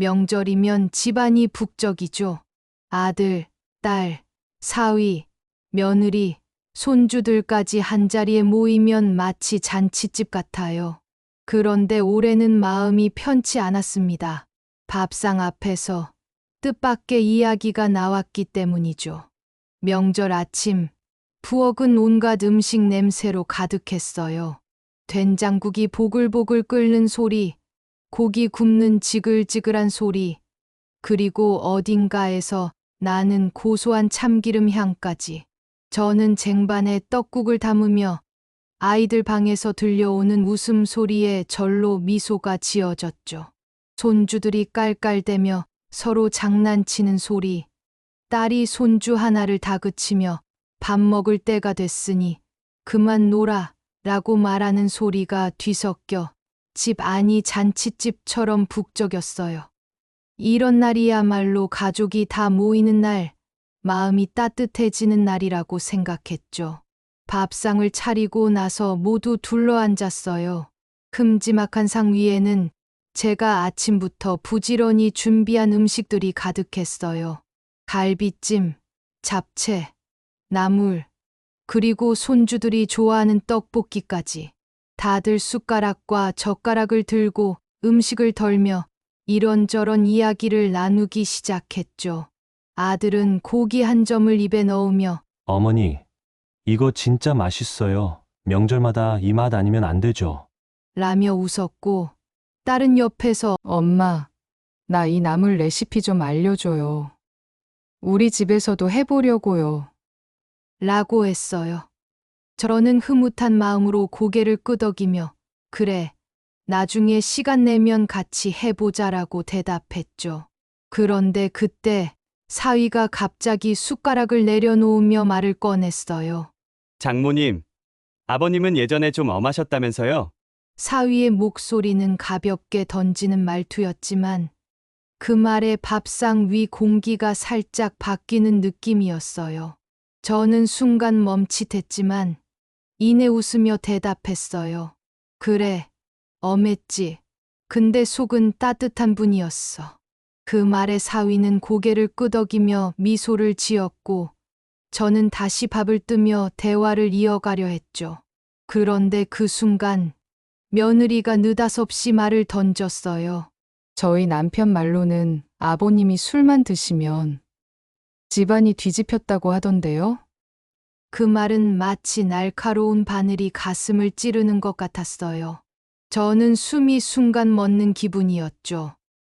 명절이면 집안이 북적이죠. 아들, 딸, 사위, 며느리, 손주들까지 한자리에 모이면 마치 잔치집 같아요. 그런데 올해는 마음이 편치 않았습니다. 밥상 앞에서 뜻밖의 이야기가 나왔기 때문이죠. 명절 아침, 부엌은 온갖 음식 냄새로 가득했어요. 된장국이 보글보글 끓는 소리, 고기 굽는 지글지글한 소리, 그리고 어딘가에서 나는 고소한 참기름 향까지. 저는 쟁반에 떡국을 담으며 아이들 방에서 들려오는 웃음 소리에 절로 미소가 지어졌죠. 손주들이 깔깔대며 서로 장난치는 소리, 딸이 손주 하나를 다그치며 밥 먹을 때가 됐으니 그만 놀아 라고 말하는 소리가 뒤섞여 집 안이 잔치집처럼 북적였어요. 이런 날이야말로 가족이 다 모이는 날, 마음이 따뜻해지는 날이라고 생각했죠. 밥상을 차리고 나서 모두 둘러 앉았어요. 큼지막한 상 위에는 제가 아침부터 부지런히 준비한 음식들이 가득했어요. 갈비찜, 잡채, 나물, 그리고 손주들이 좋아하는 떡볶이까지. 다들 숟가락과 젓가락을 들고 음식을 덜며 이런저런 이야기를 나누기 시작했죠. 아들은 고기 한 점을 입에 넣으며 어머니, 이거 진짜 맛있어요. 명절마다 이 맛 아니면 안 되죠. 라며 웃었고 딸은 옆에서 엄마, 나 이 나물 레시피 좀 알려줘요. 우리 집에서도 해보려고요. 라고 했어요. 저는 흐뭇한 마음으로 고개를 끄덕이며 그래, 나중에 시간 내면 같이 해보자라고 대답했죠. 그런데 그때 사위가 갑자기 숟가락을 내려놓으며 말을 꺼냈어요. 장모님, 아버님은 예전에 좀 엄하셨다면서요? 사위의 목소리는 가볍게 던지는 말투였지만 그 말에 밥상 위 공기가 살짝 바뀌는 느낌이었어요. 저는 순간 멈칫했지만 이내 웃으며 대답했어요. 그래, 엄했지. 근데 속은 따뜻한 분이었어. 그 말에 사위는 고개를 끄덕이며 미소를 지었고 저는 다시 밥을 뜨며 대화를 이어가려 했죠. 그런데 그 순간 며느리가 느닷없이 말을 던졌어요. 저희 남편 말로는 아버님이 술만 드시면 집안이 뒤집혔다고 하던데요. 그 말은 마치 날카로운 바늘이 가슴을 찌르는 것 같았어요. 저는 숨이 순간 멎는 기분이었죠.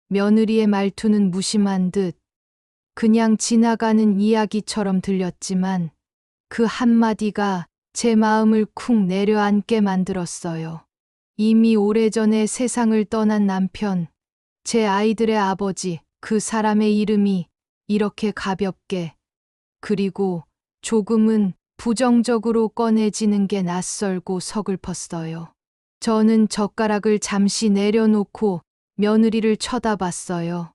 며느리의 말투는 무심한 듯 그냥 지나가는 이야기처럼 들렸지만 그 한마디가 제 마음을 쿵 내려앉게 만들었어요. 이미 오래전에 세상을 떠난 남편, 제 아이들의 아버지, 그 사람의 이름이 이렇게 가볍게, 그리고 조금은 부정적으로 꺼내지는 게 낯설고 서글펐어요. 저는 젓가락을 잠시 내려놓고 며느리를 쳐다봤어요.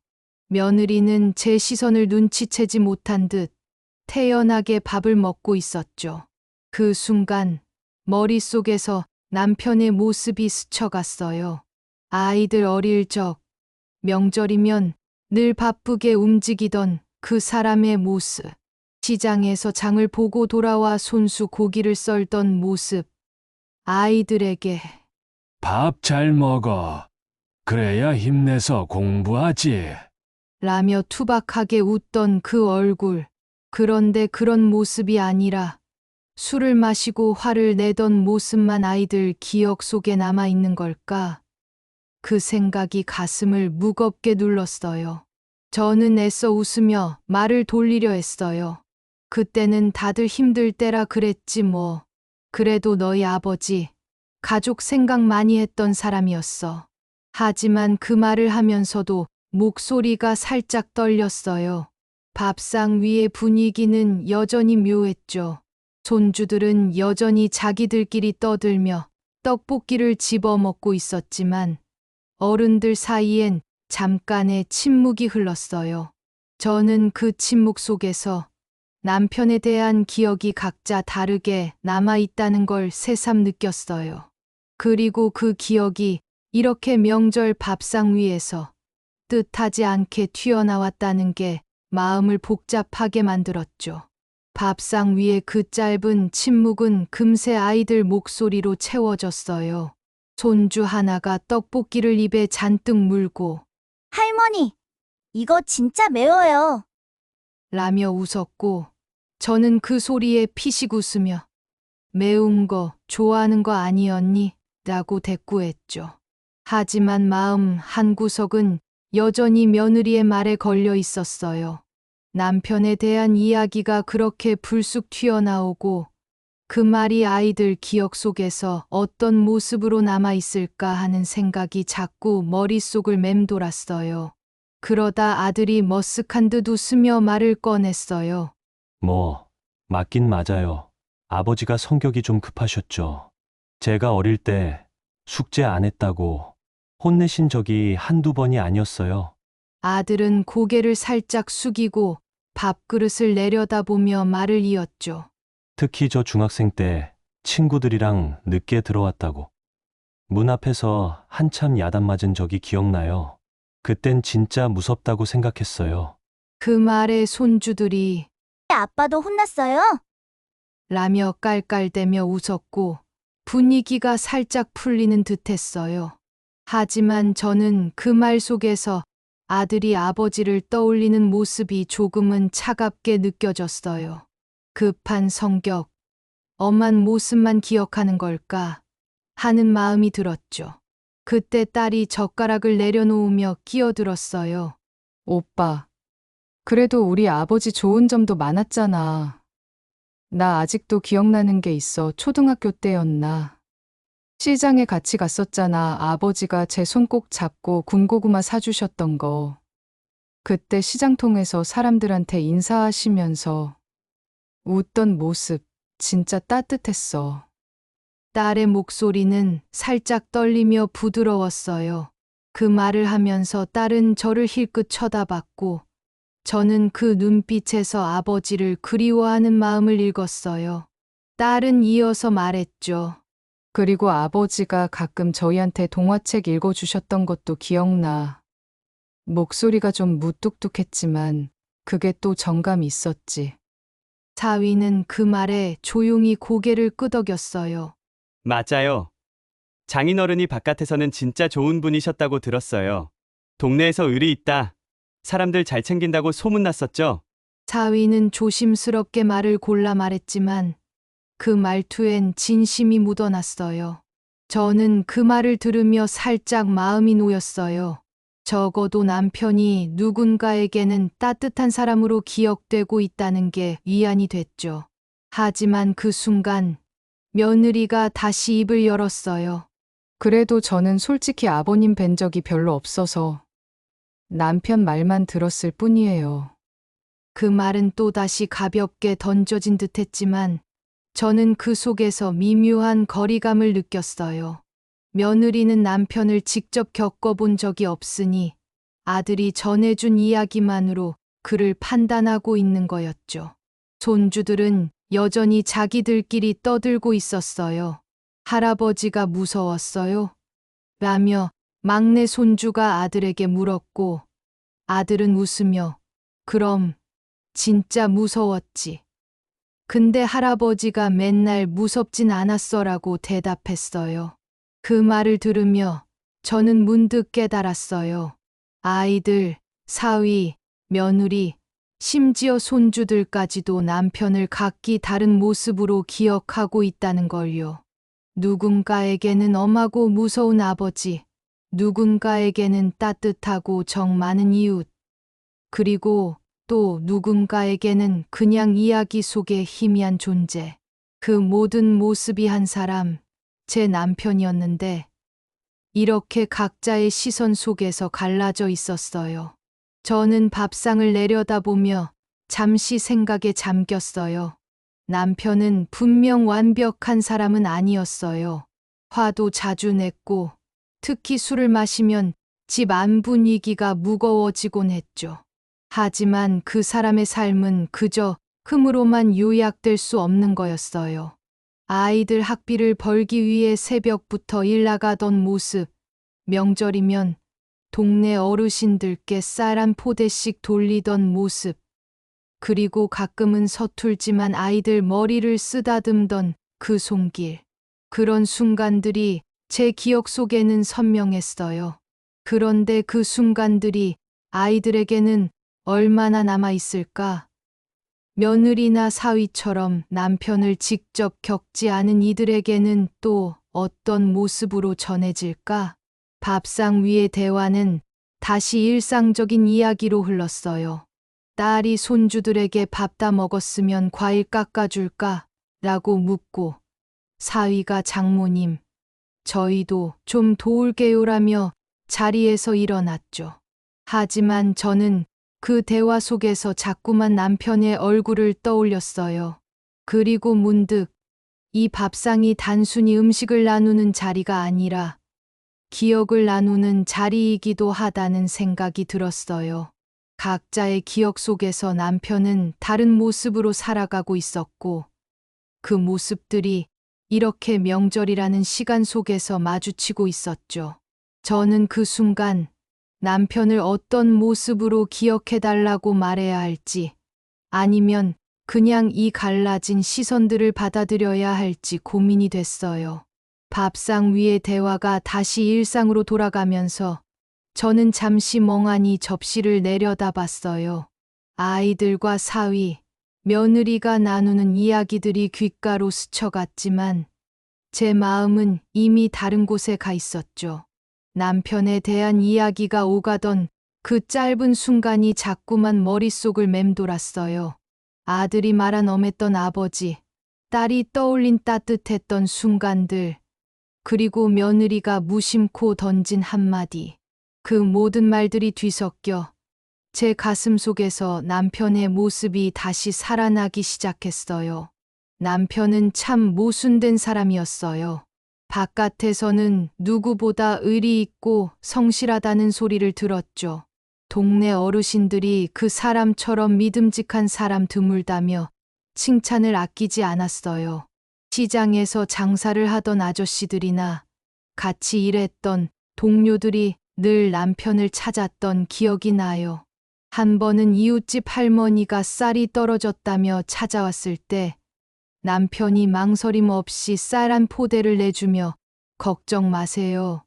며느리는 제 시선을 눈치채지 못한 듯 태연하게 밥을 먹고 있었죠. 그 순간 머릿속에서 남편의 모습이 스쳐갔어요. 아이들 어릴 적, 명절이면 늘 바쁘게 움직이던 그 사람의 모습. 시장에서 장을 보고 돌아와 손수 고기를 썰던 모습. 아이들에게 밥 잘 먹어. 그래야 힘내서 공부하지. 라며 투박하게 웃던 그 얼굴. 그런데 그런 모습이 아니라 술을 마시고 화를 내던 모습만 아이들 기억 속에 남아 있는 걸까? 그 생각이 가슴을 무겁게 눌렀어요. 저는 애써 웃으며 말을 돌리려 했어요. 그때는 다들 힘들 때라 그랬지 뭐. 그래도 너희 아버지, 가족 생각 많이 했던 사람이었어. 하지만 그 말을 하면서도 목소리가 살짝 떨렸어요. 밥상 위의 분위기는 여전히 묘했죠. 손주들은 여전히 자기들끼리 떠들며 떡볶이를 집어 먹고 있었지만 어른들 사이엔 잠깐의 침묵이 흘렀어요. 저는 그 침묵 속에서 남편에 대한 기억이 각자 다르게 남아 있다는 걸 새삼 느꼈어요. 그리고 그 기억이 이렇게 명절 밥상 위에서 뜻하지 않게 튀어나왔다는 게 마음을 복잡하게 만들었죠. 밥상 위에 그 짧은 침묵은 금세 아이들 목소리로 채워졌어요. 손주 하나가 떡볶이를 입에 잔뜩 물고 할머니, 이거 진짜 매워요. 라며 웃었고 저는 그 소리에 피식 웃으며 매운 거 좋아하는 거 아니었니? 라고 대꾸했죠. 하지만 마음 한 구석은 여전히 며느리의 말에 걸려 있었어요. 남편에 대한 이야기가 그렇게 불쑥 튀어나오고 그 말이 아이들 기억 속에서 어떤 모습으로 남아 있을까 하는 생각이 자꾸 머릿속을 맴돌았어요. 그러다 아들이 머쓱한 듯 웃으며 말을 꺼냈어요. 뭐, 맞긴 맞아요. 아버지가 성격이 좀 급하셨죠. 제가 어릴 때 숙제 안 했다고 혼내신 적이 한두 번이 아니었어요. 아들은 고개를 살짝 숙이고 밥그릇을 내려다보며 말을 이었죠. 특히 저 중학생 때 친구들이랑 늦게 들어왔다고. 문 앞에서 한참 야단 맞은 적이 기억나요. 그땐 진짜 무섭다고 생각했어요. 그 말에 손주들이 아빠도 혼났어요? 라며 깔깔대며 웃었고 분위기가 살짝 풀리는 듯 했어요. 하지만 저는 그 말 속에서 아들이 아버지를 떠올리는 모습이 조금은 차갑게 느껴졌어요. 급한 성격, 엄한 모습만 기억하는 걸까 하는 마음이 들었죠. 그때 딸이 젓가락을 내려놓으며 끼어들었어요. 오빠. 그래도 우리 아버지 좋은 점도 많았잖아. 나 아직도 기억나는 게 있어. 초등학교 때였나. 시장에 같이 갔었잖아. 아버지가 제 손 꼭 잡고 군고구마 사주셨던 거. 그때 시장통에서 사람들한테 인사하시면서 웃던 모습 진짜 따뜻했어. 딸의 목소리는 살짝 떨리며 부드러웠어요. 그 말을 하면서 딸은 저를 힐끗 쳐다봤고, 저는 그 눈빛에서 아버지를 그리워하는 마음을 읽었어요. 딸은 이어서 말했죠. 그리고 아버지가 가끔 저희한테 동화책 읽어주셨던 것도 기억나. 목소리가 좀 무뚝뚝했지만 그게 또 정감이 있었지. 사위는 그 말에 조용히 고개를 끄덕였어요. 맞아요. 장인어른이 바깥에서는 진짜 좋은 분이셨다고 들었어요. 동네에서 의리 있다. 사람들 잘 챙긴다고 소문났었죠? 사위는 조심스럽게 말을 골라 말했지만 그 말투엔 진심이 묻어났어요. 저는 그 말을 들으며 살짝 마음이 놓였어요. 적어도 남편이 누군가에게는 따뜻한 사람으로 기억되고 있다는 게 위안이 됐죠. 하지만 그 순간 며느리가 다시 입을 열었어요. 그래도 저는 솔직히 아버님 뵌 적이 별로 없어서 남편 말만 들었을 뿐이에요. 그 말은 또다시 가볍게 던져진 듯 했지만 저는 그 속에서 미묘한 거리감을 느꼈어요. 며느리는 남편을 직접 겪어본 적이 없으니 아들이 전해준 이야기만으로 그를 판단하고 있는 거였죠. 손주들은 여전히 자기들끼리 떠들고 있었어요. 할아버지가 무서웠어요? 라며 막내 손주가 아들에게 물었고 아들은 웃으며 그럼 진짜 무서웠지. 근데 할아버지가 맨날 무섭진 않았어라고 대답했어요. 그 말을 들으며 저는 문득 깨달았어요. 아이들, 사위, 며느리, 심지어 손주들까지도 남편을 각기 다른 모습으로 기억하고 있다는 걸요. 누군가에게는 엄하고 무서운 아버지, 누군가에게는 따뜻하고 정 많은 이웃, 그리고 또 누군가에게는 그냥 이야기 속의 희미한 존재. 그 모든 모습이 한 사람, 제 남편이었는데, 이렇게 각자의 시선 속에서 갈라져 있었어요. 저는 밥상을 내려다보며 잠시 생각에 잠겼어요. 남편은 분명 완벽한 사람은 아니었어요. 화도 자주 냈고, 특히 술을 마시면 집 안 분위기가 무거워지곤 했죠. 하지만 그 사람의 삶은 그저 흠으로만 요약될 수 없는 거였어요. 아이들 학비를 벌기 위해 새벽부터 일 나가던 모습, 명절이면 동네 어르신들께 쌀 한 포대씩 돌리던 모습, 그리고 가끔은 서툴지만 아이들 머리를 쓰다듬던 그 손길. 그런 순간들이 제 기억 속에는 선명했어요. 그런데 그 순간들이 아이들에게는 얼마나 남아 있을까? 며느리나 사위처럼 남편을 직접 겪지 않은 이들에게는 또 어떤 모습으로 전해질까? 밥상 위의 대화는 다시 일상적인 이야기로 흘렀어요. 딸이 손주들에게 밥 다 먹었으면 과일 깎아줄까? 라고 묻고 사위가 장모님, 저희도 좀 도울게요라며 자리에서 일어났죠. 하지만 저는 그 대화 속에서 자꾸만 남편의 얼굴을 떠올렸어요. 그리고 문득 이 밥상이 단순히 음식을 나누는 자리가 아니라 기억을 나누는 자리이기도 하다는 생각이 들었어요. 각자의 기억 속에서 남편은 다른 모습으로 살아가고 있었고, 그 모습들이 이렇게 명절이라는 시간 속에서 마주치고 있었죠. 저는 그 순간 남편을 어떤 모습으로 기억해달라고 말해야 할지, 아니면 그냥 이 갈라진 시선들을 받아들여야 할지 고민이 됐어요. 밥상 위의 대화가 다시 일상으로 돌아가면서 저는 잠시 멍하니 접시를 내려다 봤어요. 아이들과 사위, 며느리가 나누는 이야기들이 귓가로 스쳐갔지만 제 마음은 이미 다른 곳에 가 있었죠. 남편에 대한 이야기가 오가던 그 짧은 순간이 자꾸만 머릿속을 맴돌았어요. 아들이 말한 엄했던 아버지, 딸이 떠올린 따뜻했던 순간들, 그리고 며느리가 무심코 던진 한마디. 그 모든 말들이 뒤섞여 제 가슴 속에서 남편의 모습이 다시 살아나기 시작했어요. 남편은 참 모순된 사람이었어요. 바깥에서는 누구보다 의리 있고 성실하다는 소리를 들었죠. 동네 어르신들이 그 사람처럼 믿음직한 사람 드물다며 칭찬을 아끼지 않았어요. 시장에서 장사를 하던 아저씨들이나 같이 일했던 동료들이 늘 남편을 찾았던 기억이 나요. 한 번은 이웃집 할머니가 쌀이 떨어졌다며 찾아왔을 때 남편이 망설임 없이 쌀 한 포대를 내주며 걱정 마세요.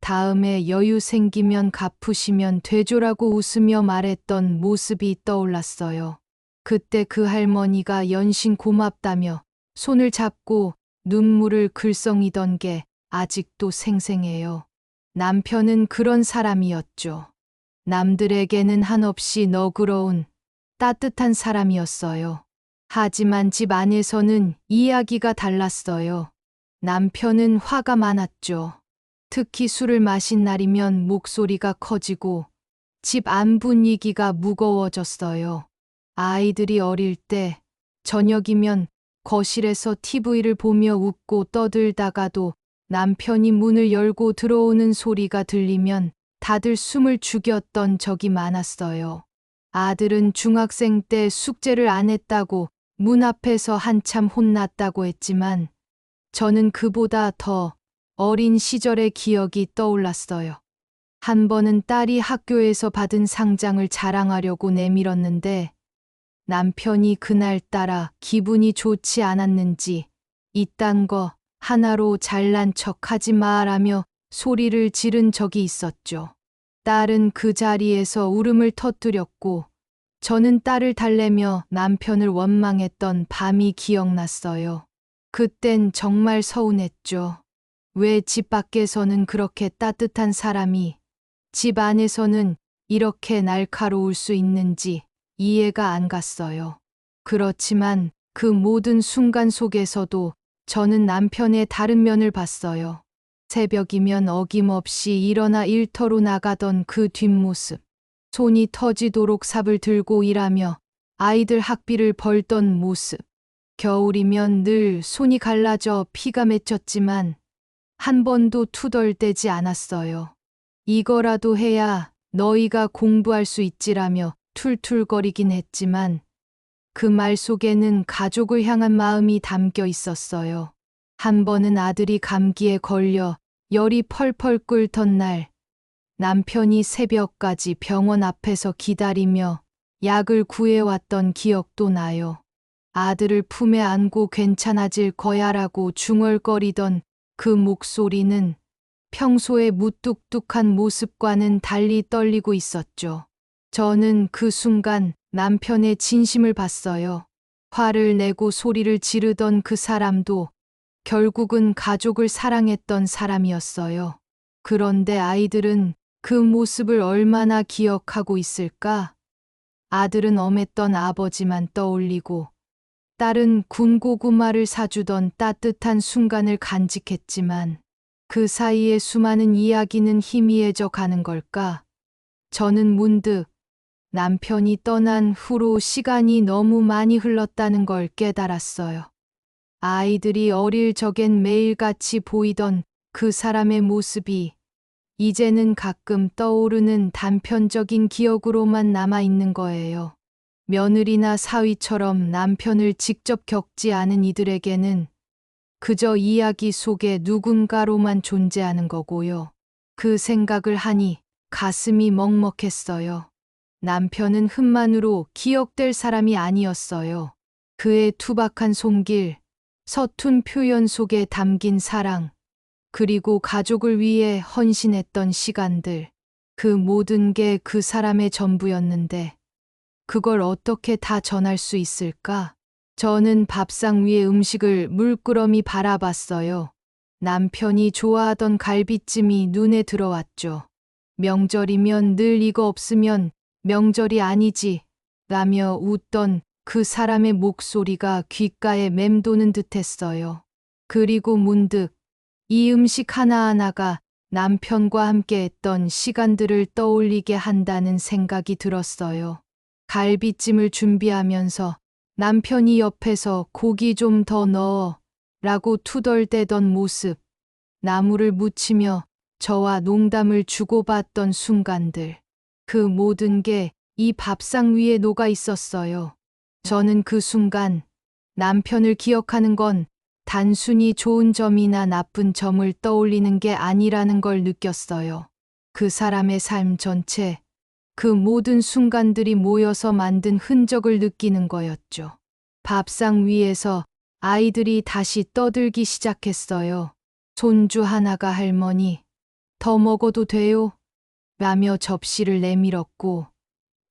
다음에 여유 생기면 갚으시면 되죠라고 웃으며 말했던 모습이 떠올랐어요. 그때 그 할머니가 연신 고맙다며 손을 잡고 눈물을 글썽이던 게 아직도 생생해요. 남편은 그런 사람이었죠. 남들에게는 한없이 너그러운 따뜻한 사람이었어요. 하지만 집 안에서는 이야기가 달랐어요. 남편은 화가 많았죠. 특히 술을 마신 날이면 목소리가 커지고 집 안 분위기가 무거워졌어요. 아이들이 어릴 때 저녁이면 거실에서 TV를 보며 웃고 떠들다가도 남편이 문을 열고 들어오는 소리가 들리면 다들 숨을 죽였던 적이 많았어요. 아들은 중학생 때 숙제를 안 했다고 문 앞에서 한참 혼났다고 했지만 저는 그보다 더 어린 시절의 기억이 떠올랐어요. 한 번은 딸이 학교에서 받은 상장을 자랑하려고 내밀었는데 남편이 그날 따라 기분이 좋지 않았는지 이딴 거 하나로 잘난 척 하지 마라며 소리를 지른 적이 있었죠. 딸은 그 자리에서 울음을 터뜨렸고 저는 딸을 달래며 남편을 원망했던 밤이 기억났어요. 그땐 정말 서운했죠. 왜 집 밖에서는 그렇게 따뜻한 사람이 집 안에서는 이렇게 날카로울 수 있는지 이해가 안 갔어요. 그렇지만 그 모든 순간 속에서도 저는 남편의 다른 면을 봤어요. 새벽이면 어김없이 일어나 일터로 나가던 그 뒷모습. 손이 터지도록 삽을 들고 일하며 아이들 학비를 벌던 모습. 겨울이면 늘 손이 갈라져 피가 맺혔지만 한 번도 투덜대지 않았어요. 이거라도 해야 너희가 공부할 수 있지라며 툴툴거리긴 했지만 그 말 속에는 가족을 향한 마음이 담겨 있었어요. 한 번은 아들이 감기에 걸려 열이 펄펄 끓던 날 남편이 새벽까지 병원 앞에서 기다리며 약을 구해왔던 기억도 나요. 아들을 품에 안고 괜찮아질 거야라고 중얼거리던 그 목소리는 평소의 무뚝뚝한 모습과는 달리 떨리고 있었죠. 저는 그 순간 남편의 진심을 봤어요. 화를 내고 소리를 지르던 그 사람도 결국은 가족을 사랑했던 사람이었어요. 그런데 아이들은 그 모습을 얼마나 기억하고 있을까? 아들은 엄했던 아버지만 떠올리고 딸은 군고구마를 사주던 따뜻한 순간을 간직했지만 그 사이에 수많은 이야기는 희미해져 가는 걸까? 저는 문득 남편이 떠난 후로 시간이 너무 많이 흘렀다는 걸 깨달았어요. 아이들이 어릴 적엔 매일같이 보이던 그 사람의 모습이 이제는 가끔 떠오르는 단편적인 기억으로만 남아있는 거예요. 며느리나 사위처럼 남편을 직접 겪지 않은 이들에게는 그저 이야기 속에 누군가로만 존재하는 거고요. 그 생각을 하니 가슴이 먹먹했어요. 남편은 흠만으로 기억될 사람이 아니었어요. 그의 투박한 손길, 서툰 표현 속에 담긴 사랑, 그리고 가족을 위해 헌신했던 시간들, 그 모든 게 그 사람의 전부였는데, 그걸 어떻게 다 전할 수 있을까? 저는 밥상 위의 음식을 물끄러미 바라봤어요. 남편이 좋아하던 갈비찜이 눈에 들어왔죠. 명절이면 늘 이거 없으면 명절이 아니지, 라며 웃던 그 사람의 목소리가 귓가에 맴도는 듯 했어요. 그리고 문득 이 음식 하나하나가 남편과 함께 했던 시간들을 떠올리게 한다는 생각이 들었어요. 갈비찜을 준비하면서 남편이 옆에서 고기 좀 더 넣어 라고 투덜대던 모습, 나무를 묻히며 저와 농담을 주고받던 순간들, 그 모든 게 이 밥상 위에 녹아 있었어요. 저는 그 순간 남편을 기억하는 건 단순히 좋은 점이나 나쁜 점을 떠올리는 게 아니라는 걸 느꼈어요. 그 사람의 삶 전체, 그 모든 순간들이 모여서 만든 흔적을 느끼는 거였죠. 밥상 위에서 아이들이 다시 떠들기 시작했어요. 손주 하나가 할머니, 더 먹어도 돼요? 라며 접시를 내밀었고,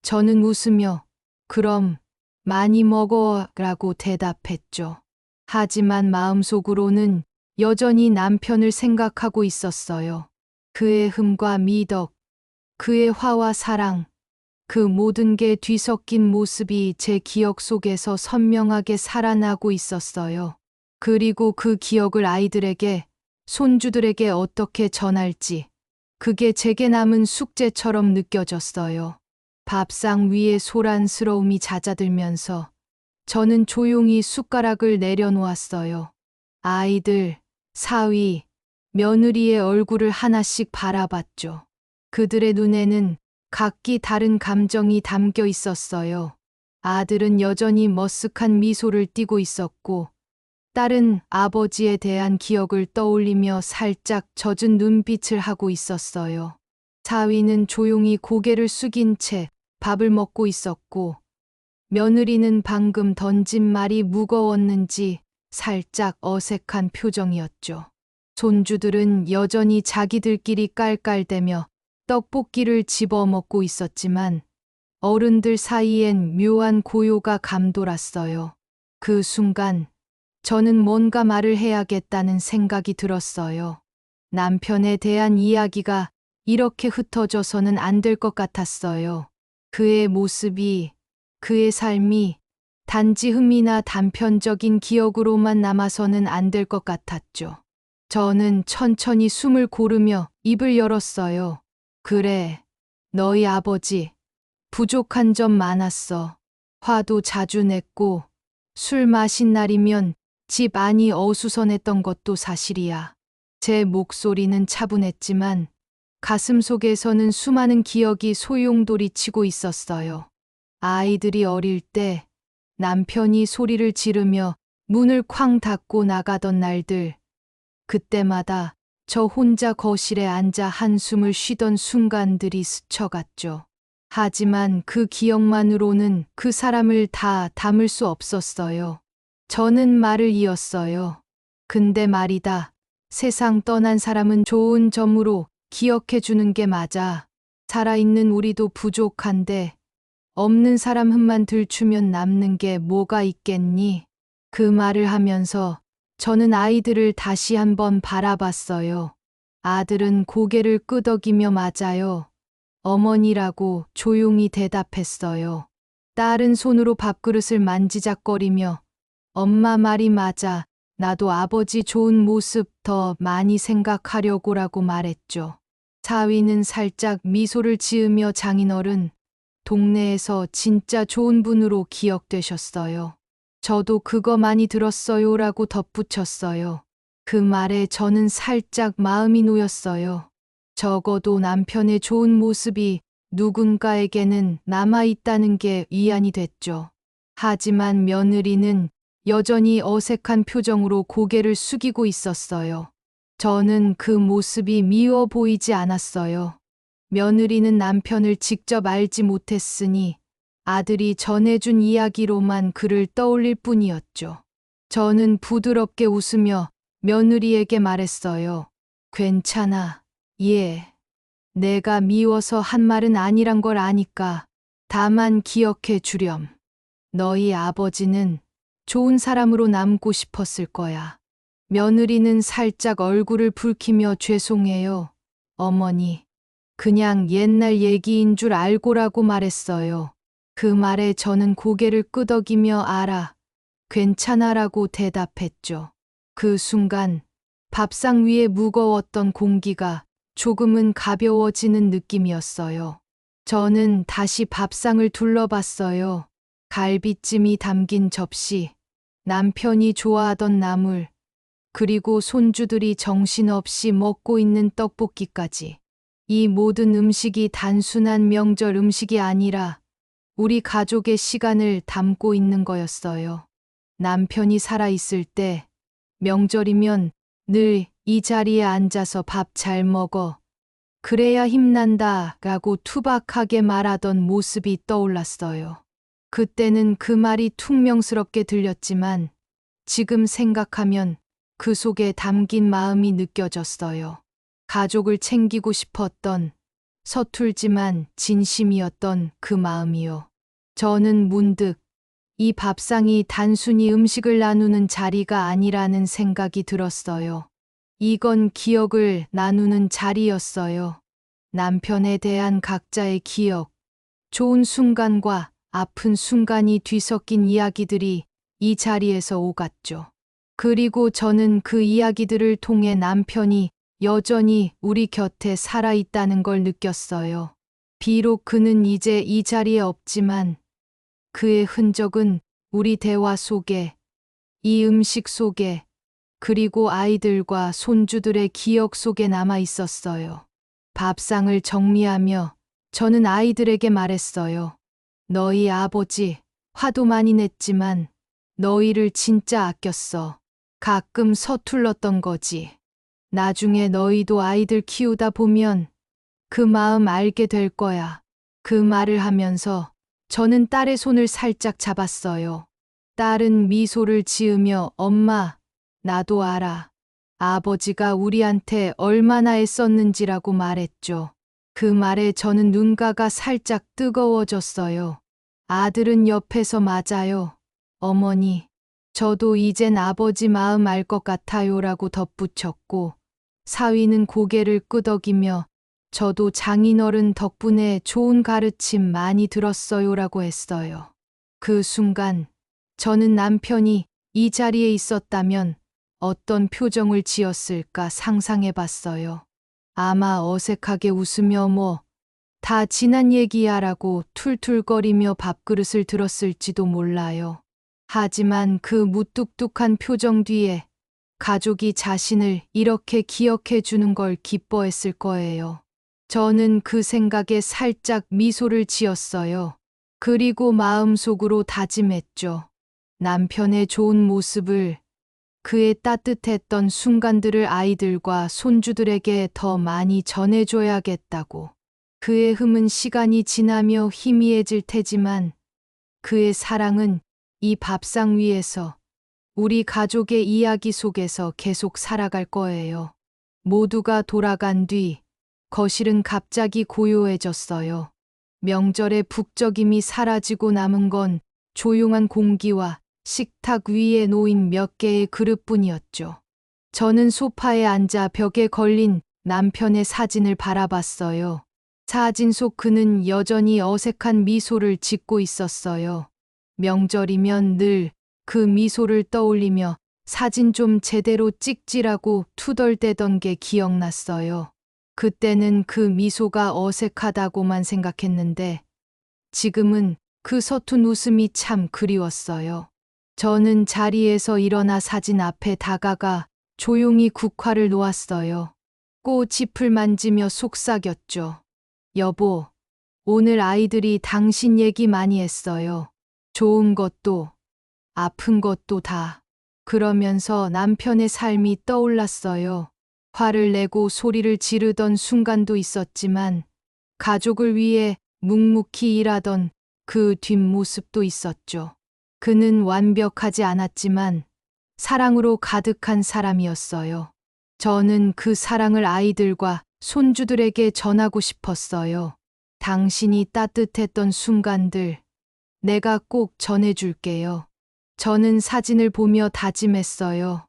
저는 웃으며, 그럼 많이 먹어 라고 대답했죠. 하지만 마음속으로는 여전히 남편을 생각하고 있었어요. 그의 흠과 미덕, 그의 화와 사랑, 그 모든 게 뒤섞인 모습이 제 기억 속에서 선명하게 살아나고 있었어요. 그리고 그 기억을 아이들에게, 손주들에게 어떻게 전할지, 그게 제게 남은 숙제처럼 느껴졌어요. 밥상 위에 소란스러움이 잦아들면서 저는 조용히 숟가락을 내려놓았어요. 아이들, 사위, 며느리의 얼굴을 하나씩 바라봤죠. 그들의 눈에는 각기 다른 감정이 담겨 있었어요. 아들은 여전히 머쓱한 미소를 띠고 있었고, 딸은 아버지에 대한 기억을 떠올리며 살짝 젖은 눈빛을 하고 있었어요. 사위는 조용히 고개를 숙인 채 밥을 먹고 있었고, 며느리는 방금 던진 말이 무거웠는지 살짝 어색한 표정이었죠. 손주들은 여전히 자기들끼리 깔깔대며 떡볶이를 집어 먹고 있었지만 어른들 사이엔 묘한 고요가 감돌았어요. 그 순간 저는 뭔가 말을 해야겠다는 생각이 들었어요. 남편에 대한 이야기가 이렇게 흩어져서는 안 될 것 같았어요. 그의 모습이, 그의 삶이 단지 흠이나 단편적인 기억으로만 남아서는 안 될 것 같았죠. 저는 천천히 숨을 고르며 입을 열었어요. 그래, 너희 아버지, 부족한 점 많았어. 화도 자주 냈고, 술 마신 날이면 집 안이 어수선했던 것도 사실이야. 제 목소리는 차분했지만, 가슴 속에서는 수많은 기억이 소용돌이 치고 있었어요. 아이들이 어릴 때 남편이 소리를 지르며 문을 쾅 닫고 나가던 날들. 그때마다 저 혼자 거실에 앉아 한숨을 쉬던 순간들이 스쳐갔죠. 하지만 그 기억만으로는 그 사람을 다 담을 수 없었어요. 저는 말을 이었어요. 근데 말이다. 세상 떠난 사람은 좋은 점으로 기억해 주는 게 맞아. 살아있는 우리도 부족한데 없는 사람 흠만 들추면 남는 게 뭐가 있겠니? 그 말을 하면서 저는 아이들을 다시 한번 바라봤어요. 아들은 고개를 끄덕이며 맞아요. 어머니라고 조용히 대답했어요. 딸은 손으로 밥그릇을 만지작거리며 엄마 말이 맞아. 나도 아버지 좋은 모습 더 많이 생각하려고라고 말했죠. 사위는 살짝 미소를 지으며 장인어른, 동네에서 진짜 좋은 분으로 기억되셨어요. 저도 그거 많이 들었어요 라고 덧붙였어요. 그 말에 저는 살짝 마음이 놓였어요. 적어도 남편의 좋은 모습이 누군가에게는 남아있다는 게 위안이 됐죠. 하지만 며느리는 여전히 어색한 표정으로 고개를 숙이고 있었어요. 저는 그 모습이 미워 보이지 않았어요. 며느리는 남편을 직접 알지 못했으니 아들이 전해준 이야기로만 그를 떠올릴 뿐이었죠. 저는 부드럽게 웃으며 며느리에게 말했어요. 괜찮아. 예. 내가 미워서 한 말은 아니란 걸 아니까 다만 기억해 주렴. 너희 아버지는 좋은 사람으로 남고 싶었을 거야. 며느리는 살짝 얼굴을 붉히며 죄송해요. 어머니. 그냥 옛날 얘기인 줄 알고라고 말했어요. 그 말에 저는 고개를 끄덕이며 알아. 괜찮아라고 대답했죠. 그 순간 밥상 위에 무거웠던 공기가 조금은 가벼워지는 느낌이었어요. 저는 다시 밥상을 둘러봤어요. 갈비찜이 담긴 접시, 남편이 좋아하던 나물, 그리고 손주들이 정신없이 먹고 있는 떡볶이까지. 이 모든 음식이 단순한 명절 음식이 아니라 우리 가족의 시간을 담고 있는 거였어요. 남편이 살아있을 때 명절이면 늘 이 자리에 앉아서 밥 잘 먹어. 그래야 힘난다 라고 투박하게 말하던 모습이 떠올랐어요. 그때는 그 말이 퉁명스럽게 들렸지만 지금 생각하면 그 속에 담긴 마음이 느껴졌어요. 가족을 챙기고 싶었던 서툴지만 진심이었던 그 마음이요. 저는 문득 이 밥상이 단순히 음식을 나누는 자리가 아니라는 생각이 들었어요. 이건 기억을 나누는 자리였어요. 남편에 대한 각자의 기억, 좋은 순간과 아픈 순간이 뒤섞인 이야기들이 이 자리에서 오갔죠. 그리고 저는 그 이야기들을 통해 남편이 여전히 우리 곁에 살아있다는 걸 느꼈어요. 비록 그는 이제 이 자리에 없지만 그의 흔적은 우리 대화 속에, 이 음식 속에, 그리고 아이들과 손주들의 기억 속에 남아 있었어요. 밥상을 정리하며 저는 아이들에게 말했어요. 너희 아버지 화도 많이 냈지만 너희를 진짜 아꼈어. 가끔 서툴렀던 거지. 나중에 너희도 아이들 키우다 보면 그 마음 알게 될 거야. 그 말을 하면서 저는 딸의 손을 살짝 잡았어요. 딸은 미소를 지으며 엄마, 나도 알아. 아버지가 우리한테 얼마나 애썼는지라고 말했죠. 그 말에 저는 눈가가 살짝 뜨거워졌어요. 아들은 옆에서 맞아요. 어머니, 저도 이젠 아버지 마음 알 것 같아요라고 덧붙였고, 사위는 고개를 끄덕이며 저도 장인어른 덕분에 좋은 가르침 많이 들었어요라고 했어요. 그 순간 저는 남편이 이 자리에 있었다면 어떤 표정을 지었을까 상상해 봤어요. 아마 어색하게 웃으며 뭐, 다 지난 얘기야라고 툴툴거리며 밥그릇을 들었을지도 몰라요. 하지만 그 무뚝뚝한 표정 뒤에 가족이 자신을 이렇게 기억해 주는 걸 기뻐했을 거예요. 저는 그 생각에 살짝 미소를 지었어요. 그리고 마음속으로 다짐했죠. 남편의 좋은 모습을 그의 따뜻했던 순간들을 아이들과 손주들에게 더 많이 전해줘야겠다고. 그의 흠은 시간이 지나며 희미해질 테지만 그의 사랑은 이 밥상 위에서 우리 가족의 이야기 속에서 계속 살아갈 거예요. 모두가 돌아간 뒤 거실은 갑자기 고요해졌어요. 명절의 북적임이 사라지고 남은 건 조용한 공기와 식탁 위에 놓인 몇 개의 그릇뿐이었죠. 저는 소파에 앉아 벽에 걸린 남편의 사진을 바라봤어요. 사진 속 그는 여전히 어색한 미소를 짓고 있었어요. 명절이면 늘 그 미소를 떠올리며 사진 좀 제대로 찍지라고 투덜대던 게 기억났어요. 그때는 그 미소가 어색하다고만 생각했는데 지금은 그 서툰 웃음이 참 그리웠어요. 저는 자리에서 일어나 사진 앞에 다가가 조용히 국화를 놓았어요. 꽃잎을 만지며 속삭였죠. 여보, 오늘 아이들이 당신 얘기 많이 했어요. 좋은 것도, 아픈 것도 다. 그러면서 남편의 삶이 떠올랐어요. 화를 내고 소리를 지르던 순간도 있었지만, 가족을 위해 묵묵히 일하던 그 뒷모습도 있었죠. 그는 완벽하지 않았지만, 사랑으로 가득한 사람이었어요. 저는 그 사랑을 아이들과 손주들에게 전하고 싶었어요. 당신이 따뜻했던 순간들, 내가 꼭 전해줄게요. 저는 사진을 보며 다짐했어요.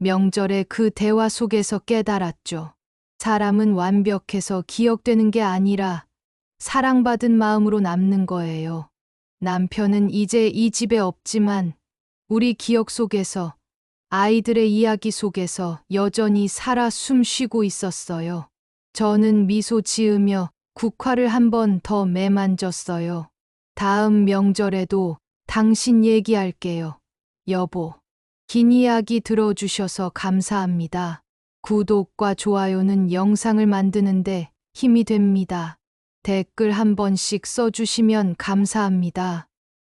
명절의 그 대화 속에서 깨달았죠. 사람은 완벽해서 기억되는 게 아니라 사랑받은 마음으로 남는 거예요. 남편은 이제 이 집에 없지만 우리 기억 속에서 아이들의 이야기 속에서 여전히 살아 숨 쉬고 있었어요. 저는 미소 지으며 국화를 한 번 더 매만졌어요. 다음 명절에도 당신 얘기할게요. 여보. 긴 이야기 들어주셔서 감사합니다. 구독과 좋아요는 영상을 만드는데 힘이 됩니다. 댓글 한 번씩 써주시면 감사합니다.